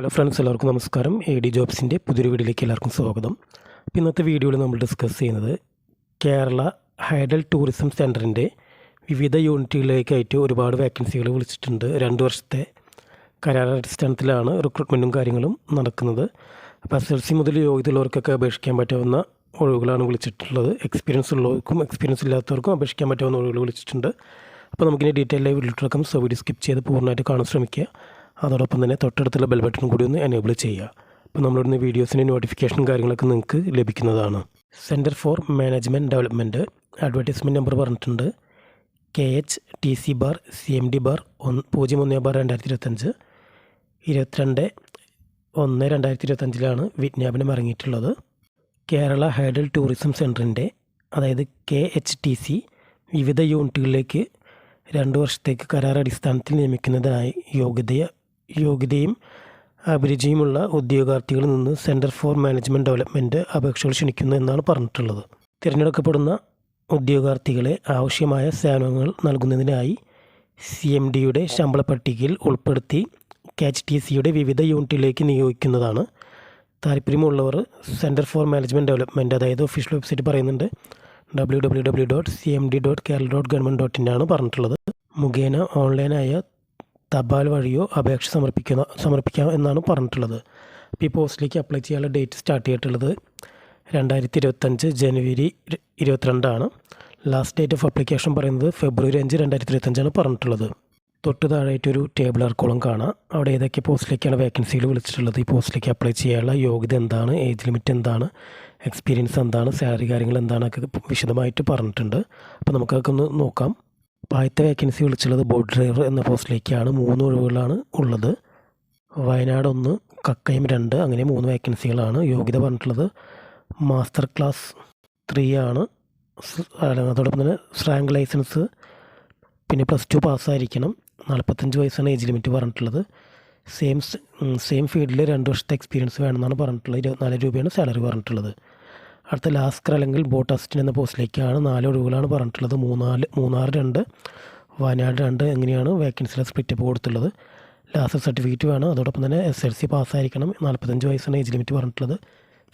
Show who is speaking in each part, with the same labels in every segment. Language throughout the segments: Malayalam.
Speaker 1: ഹലോ ഫ്രണ്ട്സ് എല്ലാവർക്കും നമസ്കാരം. എ ഡി ജോബ്സിന്റെ പുതിയൊരു വീഡിയോയിലേക്ക് എല്ലാവർക്കും സ്വാഗതം. അപ്പോൾ ഇന്നത്തെ വീഡിയോയിൽ നമ്മൾ ഡിസ്കസ് ചെയ്യുന്നത് കേരള ഹൈഡൽ ടൂറിസം സെന്ററിന്റെ വിവിധ യൂണിറ്റുകളിലേക്കായിട്ട് ഒരുപാട് വേക്കൻസികൾ വിളിച്ചിട്ടുണ്ട്. രണ്ട് വർഷത്തെ കരാറടിസ്ഥാനത്തിലാണ് റിക്രൂട്ട്മെന്റും കാര്യങ്ങളും നടക്കുന്നത്. അപ്പോൾ എസ് എൽ സി മുതൽ യോഗ്യതയുള്ളവർക്കൊക്കെ അപേക്ഷിക്കാൻ പറ്റാവുന്ന ഒഴിവുകളാണ് വിളിച്ചിട്ടുള്ളത്. എക്സ്പീരിയൻസ് ഉള്ളവർക്കും എക്സ്പീരിയൻസ് ഇല്ലാത്തവർക്കും അപേക്ഷിക്കാൻ പറ്റാവുന്ന ഒഴിവുകൾ വിളിച്ചിട്ടുണ്ട്. അപ്പോൾ നമുക്കിനി ഡീറ്റെയിൽ ആയി വീട്ടിലടക്കം സോ വീഡിയോ സ്കിപ്പ് ചെയ്ത് പൂർണമായിട്ട് കാണാൻ ശ്രമിക്കുക. അതോടൊപ്പം തന്നെ തൊട്ടടുത്തുള്ള ബെൽ ബട്ടൺ കൂടി ഒന്ന് എനേബിൾ ചെയ്യുക. അപ്പോൾ നമ്മളിടുന്ന വീഡിയോസിന്റെ നോട്ടിഫിക്കേഷൻ കാര്യങ്ങളൊക്കെ നിങ്ങൾക്ക് ലഭിക്കുന്നതാണ്. Centre for management development advertisement number പറഞ്ഞിട്ടുണ്ട്. K H T C bar C M D bar ഒന്ന് പൂജ്യം ഒന്ന് ബാർ രണ്ടായിരത്തി ഇരുപത്തഞ്ച് ഇരുപത്തിരണ്ട് ഒന്ന് രണ്ടായിരത്തി ഇരുപത്തഞ്ചിലാണ് വിജ്ഞാപനം ഇറങ്ങിയിട്ടുള്ളത്. കേരള ഹൈഡൽ ടൂറിസം സെന്ററിന്റെ അതായത് കെ എച്ച് ടി സി വിവിധ യൂണിറ്റുകളിലേക്ക് രണ്ട് വർഷത്തേക്ക് കരാർ അടിസ്ഥാനത്തിൽ നിയമിക്കുന്നതിനായി യോഗ്യതയ യോഗ്യതയും അഭിരുചിയുമുള്ള ഉദ്യോഗാർത്ഥികളിൽ നിന്ന് സെന്റർ ഫോർ മാനേജ്മെന്റ് ഡെവലപ്മെന്റ് അപേക്ഷകൾ ക്ഷണിക്കുന്നു എന്നാണ് പറഞ്ഞിട്ടുള്ളത്. തിരഞ്ഞെടുക്കപ്പെടുന്ന ഉദ്യോഗാർത്ഥികളെ ആവശ്യമായ സേവനങ്ങൾ നൽകുന്നതിനായി സി എം ഡിയുടെ ശമ്പള പട്ടികയിൽ ഉൾപ്പെടുത്തി കാച്ച് ടി സിയുടെ വിവിധ യൂണിറ്റിലേക്ക് നിയോഗിക്കുന്നതാണ്. താല്പര്യമുള്ളവർ സെന്റർ ഫോർ മാനേജ്മെന്റ് ഡെവലപ്മെന്റ് അതായത് ഒഫീഷ്യൽ വെബ്സൈറ്റ് പറയുന്നുണ്ട്. W W W dot C M D dot Kerala dot government dot in ആണ് പറഞ്ഞിട്ടുള്ളത്. മുഖേന ഓൺലൈനായ തപാൽ വഴിയോ അപേക്ഷ സമർപ്പിക്കുന്ന സമർപ്പിക്കാം എന്നാണ് പറഞ്ഞിട്ടുള്ളത്. അപ്പോൾ ഈ പോസ്റ്റിലേക്ക് അപ്ലൈ ചെയ്യാനുള്ള ഡേറ്റ് സ്റ്റാർട്ട് ചെയ്തിട്ടുള്ളത് രണ്ടായിരത്തി ഇരുപത്തഞ്ച് ജനുവരി ഇരു- ഇരുപത്തിരണ്ടാണ്. ലാസ്റ്റ് ഡേറ്റ് ഓഫ് അപ്ലിക്കേഷൻ പറയുന്നത് ഫെബ്രുവരി അഞ്ച് രണ്ടായിരത്തി ഇരുപത്തഞ്ചാണ് പറഞ്ഞിട്ടുള്ളത്. തൊട്ട് താഴെയായിട്ടൊരു ടേബിൾ ആർക്കോളം കാണാം. അവിടെ ഏതൊക്കെ പോസ്റ്റിലേക്കാണ് വേക്കൻസികൾ വിളിച്ചിട്ടുള്ളത്? ഈ പോസ്റ്റിലേക്ക് അപ്ലൈ ചെയ്യാനുള്ള യോഗ്യത എന്താണ്? ഏജ് ലിമിറ്റ് എന്താണ്? എക്സ്പീരിയൻസ് എന്താണ്? സാലറി കാര്യങ്ങൾ എന്താണൊക്കെ വിശദമായിട്ട് പറഞ്ഞിട്ടുണ്ട്. അപ്പോൾ നമുക്കതൊക്കെ ഒന്ന് നോക്കാം. ആദ്യത്തെ വേക്കൻസി വിളിച്ചുള്ളത് ബോട്ട് ഡ്രൈവർ എന്ന പോസ്റ്റിലേക്കാണ് മൂന്ന് ഒഴിവുകളാണ് ഉള്ളത്. വയനാട് ഒന്ന് കക്കയം രണ്ട് അങ്ങനെ മൂന്ന് വേക്കൻസികളാണ് യോഗ്യത പറഞ്ഞിട്ടുള്ളത്. മാസ്റ്റർ ക്ലാസ് ത്രീ ആണ്. അതോടൊപ്പം തന്നെ സ്ട്രാങ്ക് ലൈസൻസ് പിന്നെ പ്ലസ് ടു പാസ്സായിരിക്കണം. നാൽപ്പത്തഞ്ച് വയസ്സാണ് ഏജ് ലിമിറ്റ് പറഞ്ഞിട്ടുള്ളത്. സെയിം സെയിം ഫീൽഡിൽ രണ്ട് വർഷത്തെ എക്സ്പീരിയൻസ് വേണമെന്നാണ് പറഞ്ഞിട്ടുള്ളത്. ഇരുപത്തിനാല് രൂപയാണ് സാലറി പറഞ്ഞിട്ടുള്ളത്. അടുത്ത ലാസ്കർ അല്ലെങ്കിൽ ബോട്ട് അസിസ്റ്റന്റ് എന്ന പോസ്റ്റിലേക്കാണ് നാല് ഒഴിവുകളാണ് പറഞ്ഞിട്ടുള്ളത്. മൂന്നാൽ മൂന്നാർ രണ്ട് വയനാട് രണ്ട് എങ്ങനെയാണ് വേക്കൻസിയിലെ സ്പ്ലിറ്റ് അപ്പ് കൊടുത്തുള്ളത്. ലാസ്റ്റ് സർട്ടിഫിക്കറ്റ് വേണം. അതോടൊപ്പം തന്നെ എസ് എൽ സി പാസ്സായിരിക്കണം. നാൽപ്പത്തഞ്ച് വയസ്സാണ് ഏജ് ലിമിറ്റ് പറഞ്ഞിട്ടുള്ളത്.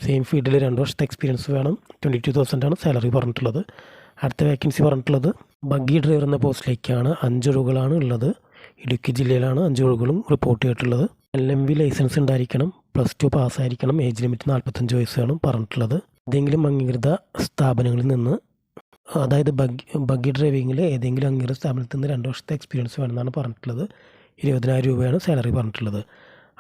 Speaker 1: സെയിം ഫീൽഡിൽ രണ്ട് വർഷത്തെ എക്സ്പീരിയൻസ് വേണം. ട്വന്റി ടു തൗസൻഡ് ആണ് സാലറി പറഞ്ഞിട്ടുള്ളത്. അടുത്ത വേക്കൻസി പറഞ്ഞിട്ടുള്ളത് ബഗ്ഗി ഡ്രൈവർ എന്ന പോസ്റ്റിലേക്കാണ് അഞ്ച് ഒഴിവുകളാണ് ഉള്ളത്. ഇടുക്കി ജില്ലയിലാണ് അഞ്ച് ഒഴിവുകളും റിപ്പോർട്ട് ചെയ്തിട്ടുള്ളത്. എൽ എം വി ലൈസൻസ് ഉണ്ടായിരിക്കണം. പ്ലസ് ടു പാസ്സായിരിക്കണം. ഏജ് ലിമിറ്റ് നാൽപ്പത്തഞ്ച് വയസ്സാണ് പറഞ്ഞിട്ടുള്ളത്. ഏതെങ്കിലും അംഗീകൃത സ്ഥാപനങ്ങളിൽ നിന്ന് അതായത് ബഗ്ഗി ബഗ്ഗി ഡ്രൈവിങ്ങിൽ ഏതെങ്കിലും അംഗീകൃത സ്ഥാപനത്തിൽ നിന്ന് രണ്ട് വർഷത്തെ എക്സ്പീരിയൻസ് വേണമെന്നാണ് പറഞ്ഞിട്ടുള്ളത്. ഇരുപതിനായിരം രൂപയാണ് സാലറി പറഞ്ഞിട്ടുള്ളത്.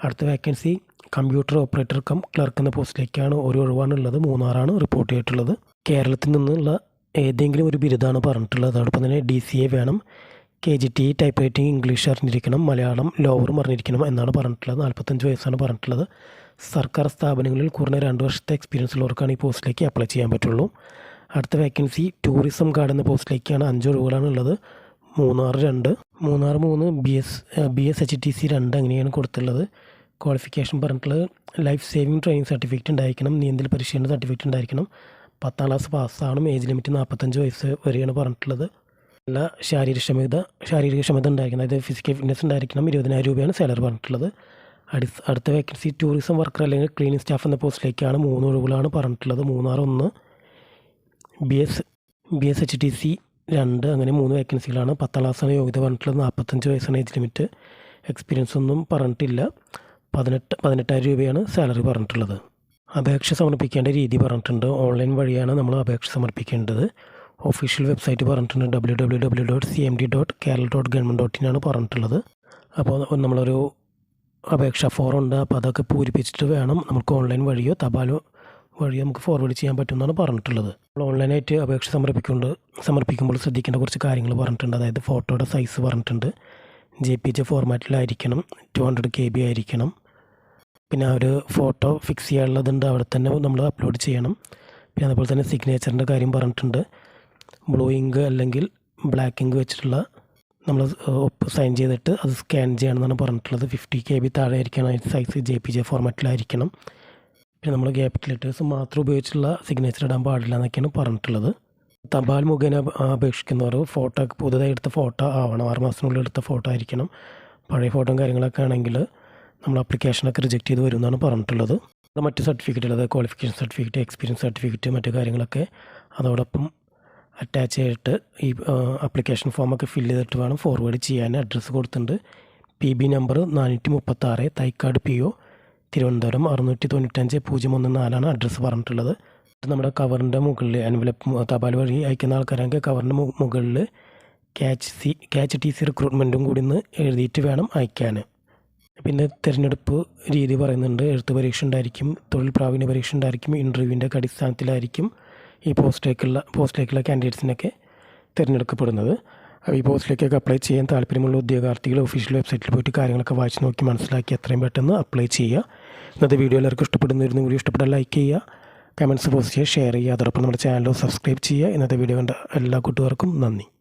Speaker 1: അടുത്ത vacancy computer operator cum clerk എന്ന പോസ്റ്റിലേക്കാണ് ഒരു ഒഴിവാണ് ഉള്ളത് മൂന്നാറാണ് റിപ്പോർട്ട് ചെയ്തിട്ടുള്ളത്. കേരളത്തിൽ നിന്നുള്ള ഏതെങ്കിലും ഒരു ബിരുദമാണ് പറഞ്ഞിട്ടുള്ളത്. അതോടൊപ്പം തന്നെ ഡി സി എ വേണം. K G T typewriting English അറിഞ്ഞിരിക്കണം. മലയാളം ലോവറും അറിഞ്ഞിരിക്കണം എന്നാണ് പറഞ്ഞിട്ടുള്ളത്. നാൽപ്പത്തഞ്ച് വയസ്സാണ് പറഞ്ഞിട്ടുള്ളത്. സർക്കാർ സ്ഥാപനങ്ങളിൽ കുറഞ്ഞ രണ്ട് വർഷത്തെ എക്സ്പീരിയൻസ് ഉള്ളവർക്കാണ് ഈ പോസ്റ്റിലേക്ക് അപ്ലൈ ചെയ്യാൻ പറ്റുള്ളൂ. അടുത്ത വേക്കൻസി ടൂറിസം ഗാർഡ് എന്ന പോസ്റ്റിലേക്കാണ് അഞ്ച് ഒഴിവുകളാണ് ഉള്ളത്. മൂന്നാർ രണ്ട്. മൂന്നാർ മൂന്ന് B S B S H T C രണ്ട് അങ്ങനെയാണ് കൊടുത്തുള്ളത് ക്വാളിഫിക്കേഷൻ പറഞ്ഞിട്ടുള്ളത് ലൈഫ് സേവിങ് ട്രെയിനിങ് സർട്ടിഫിക്കറ്റ് ഉണ്ടായിരിക്കണം നീന്തൽ പരിശീലന സർട്ടിഫിക്കറ്റ് ഉണ്ടായിരിക്കണം. പത്താം ക്ലാസ് പാസ്സാണും ഏജ് ലിമിറ്റ് നാൽപ്പത്തഞ്ച് വയസ്സ് വരെയാണ് പറഞ്ഞിട്ടുള്ളത്. നല്ല ശാരീരിക ക്ഷമത ശാരീരിക ക്ഷമത ഉണ്ടായിരിക്കണം അതായത് ഫിസിക്കൽ ഫിറ്റ്നസ് ഉണ്ടായിരിക്കണം ഇരുപതിനായിരം രൂപയാണ് സാലറി പറഞ്ഞിട്ടുള്ളത്. അടുത്ത അടുത്ത വേക്കൻസി ടൂറിസം വർക്കർ അല്ലെങ്കിൽ ക്ലീനിങ് സ്റ്റാഫ് എന്ന പോസ്റ്റിലേക്കാണ് മൂന്ന് ഒഴിവുകളാണ് പറഞ്ഞിട്ടുള്ളത്. മൂന്നാർ ഒന്ന് B S B S H T C രണ്ട് അങ്ങനെ മൂന്ന് വേക്കൻസികളാണ് പത്താം ക്ലാസ്സാണ് യോഗ്യത പറഞ്ഞിട്ടുള്ളത്. നാൽപ്പത്തഞ്ച് വയസ്സാണ് ഏജ് ലിമിറ്റ് എക്സ്പീരിയൻസ് ഒന്നും പറഞ്ഞിട്ടില്ല. പതിനെട്ട് പതിനെട്ടായിരം രൂപയാണ് സാലറി പറഞ്ഞിട്ടുള്ളത്. അപേക്ഷ സമർപ്പിക്കേണ്ട രീതി പറഞ്ഞിട്ടുണ്ട്. ഓൺലൈൻ വഴിയാണ് നമ്മൾ അപേക്ഷ സമർപ്പിക്കേണ്ടത്. ഒഫീഷ്യൽ വെബ്സൈറ്റ് പറഞ്ഞിട്ടുണ്ട്. W W W dot C M D dot Kerala dot government dot in ആണ് പറഞ്ഞിട്ടുള്ളത്. അപ്പോൾ നമ്മളൊരു അപേക്ഷ ഫോറം ഉണ്ട്. അപ്പോൾ അതൊക്കെ പൂരിപ്പിച്ചിട്ട് വേണം നമുക്ക് ഓൺലൈൻ വഴിയോ തപാലോ വഴിയോ നമുക്ക് ഫോർവേഡ് ചെയ്യാൻ പറ്റുമെന്നാണ് പറഞ്ഞിട്ടുള്ളത്. നമ്മൾ ഓൺലൈനായിട്ട് അപേക്ഷ സമർപ്പിക്കുന്നുണ്ട്. സമർപ്പിക്കുമ്പോൾ ശ്രദ്ധിക്കേണ്ട കുറച്ച് കാര്യങ്ങൾ പറഞ്ഞിട്ടുണ്ട്. അതായത് ഫോട്ടോയുടെ സൈസ് പറഞ്ഞിട്ടുണ്ട്. ജെ പി ജെ ഫോർമാറ്റിലായിരിക്കണം ടു ഹൺഡ്രഡ് കെ ബി ആയിരിക്കണം. പിന്നെ ഒരു ഫോട്ടോ ഫിക്സ് ചെയ്യാനുള്ളതുണ്ട്. അവിടെ തന്നെ നമ്മൾ അപ്ലോഡ് ചെയ്യണം. പിന്നെ അതുപോലെ തന്നെ സിഗ്നേച്ചറിന്റെ കാര്യം പറഞ്ഞിട്ടുണ്ട്. ബ്ലൂ ഇങ്ക് അല്ലെങ്കിൽ ബ്ലാക്ക് ഇങ്ക് വെച്ചിട്ടുള്ള നമ്മൾ ഒപ്പ് സൈൻ ചെയ്തിട്ട് അത് സ്കാൻ ചെയ്യണമെന്നാണ് പറഞ്ഞിട്ടുള്ളത്. ഫിഫ്റ്റി കെ ബി താഴെ ആയിരിക്കണം സൈസ് ജെ പി ജെ ഫോർമാറ്റിലായിരിക്കണം പിന്നെ നമ്മൾ ക്യാപിറ്റൽ ലെറ്റേഴ്സ് മാത്രം ഉപയോഗിച്ചുള്ള സിഗ്നേച്ചർ ഇടാൻ പാടില്ല എന്നൊക്കെയാണ് പറഞ്ഞിട്ടുള്ളത്. തപാൽ മുഖേന അപ- അപേക്ഷിക്കുന്നവർ ഫോട്ടോ പുതുതായി എടുത്ത ഫോട്ടോ ആവണം. ആറ് മാസത്തിനുള്ളിൽ എടുത്ത ഫോട്ടോ ആയിരിക്കണം. പഴയ ഫോട്ടോയും കാര്യങ്ങളൊക്കെ ആണെങ്കിൽ നമ്മൾ അപ്ലിക്കേഷനൊക്കെ റിജക്റ്റ് ചെയ്ത് വരും എന്നാണ് പറഞ്ഞിട്ടുള്ളത്. മറ്റ് സർട്ടിഫിക്കറ്റുകൾ അതായത് ക്വാളിഫിക്കേഷൻ സർട്ടിഫിക്കറ്റ് എക്സ്പീരിയൻസ് സർട്ടിഫിക്കറ്റ് മറ്റു കാര്യങ്ങളൊക്കെ. അതോടൊപ്പം അറ്റാച്ച് ചെയ്തിട്ട് ഈ ആപ്ലിക്കേഷൻ ഫോമൊക്കെ ഫില്ല് ചെയ്തിട്ട് വേണം ഫോർവേഡ് ചെയ്യാൻ അഡ്രസ്സ് കൊടുത്തിട്ടുണ്ട്. പി ബി നമ്പർ നാനൂറ്റി മുപ്പത്താറ് തൈക്കാട് പി ഒ തിരുവനന്തപുരം അറുന്നൂറ്റി തൊണ്ണൂറ്റഞ്ച് പൂജ്യം ഒന്ന് നാലാണ് അഡ്രസ്സ് പറഞ്ഞിട്ടുള്ളത്. നമ്മുടെ കവറിന്റെ മുകളിൽ എൻവലപ്പ് തപാൽ വഴി അയക്കുന്ന ആൾക്കാരാണെങ്കിൽ കവറിന്റെ മുകളിൽ ക്യാച്ച് സി ക്യാച്ച് ടി സി റിക്രൂട്ട്മെന്റും കൂടി ഒന്ന് എഴുതിയിട്ട് വേണം അയക്കാൻ. പിന്നെ തിരഞ്ഞെടുപ്പ് രീതി പറയുന്നുണ്ട്. എഴുത്ത് പരീക്ഷ ഉണ്ടായിരിക്കും തൊഴിൽ പ്രാവീണ്യ പരീക്ഷ ഉണ്ടായിരിക്കും ഇന്റർവ്യൂവിന്റെ അടിസ്ഥാനത്തിലായിരിക്കും. ഈ പോസ്റ്റിലേക്കുള്ള പോസ്റ്റിലേക്കുള്ള കാൻഡിഡേറ്റ്സിനൊക്കെ തിരഞ്ഞെടുക്കപ്പെടുന്നത്. ഈ പോസ്റ്റിലേക്കൊക്കെ അപ്ലൈ ചെയ്യാൻ താല്പര്യമുള്ള ഉദ്യോഗാർത്ഥികൾ ഒഫീഷ്യൽ വെബ്സൈറ്റിൽ പോയിട്ട് കാര്യങ്ങളൊക്കെ വായിച്ച് നോക്കി മനസ്സിലാക്കി എത്രയും പെട്ടെന്ന് അപ്ലൈ ചെയ്യുക. ഇന്നത്തെ വീഡിയോ എല്ലാവർക്കും ഇഷ്ടപ്പെടുന്നതായിരുന്നു വീഡിയോ ഇഷ്ടപ്പെട്ടാൽ ലൈക്ക് ചെയ്യുക. കമന്റ്സ് പോസ്റ്റ് ചെയ്യുക ഷെയർ ചെയ്യുക. അതോടൊപ്പം നമ്മുടെ ചാനൽ സബ്സ്ക്രൈബ് ചെയ്യുക. ഇന്നത്തെ വീഡിയോ കണ്ട എല്ലാ കൂട്ടുകാർക്കും നന്ദി.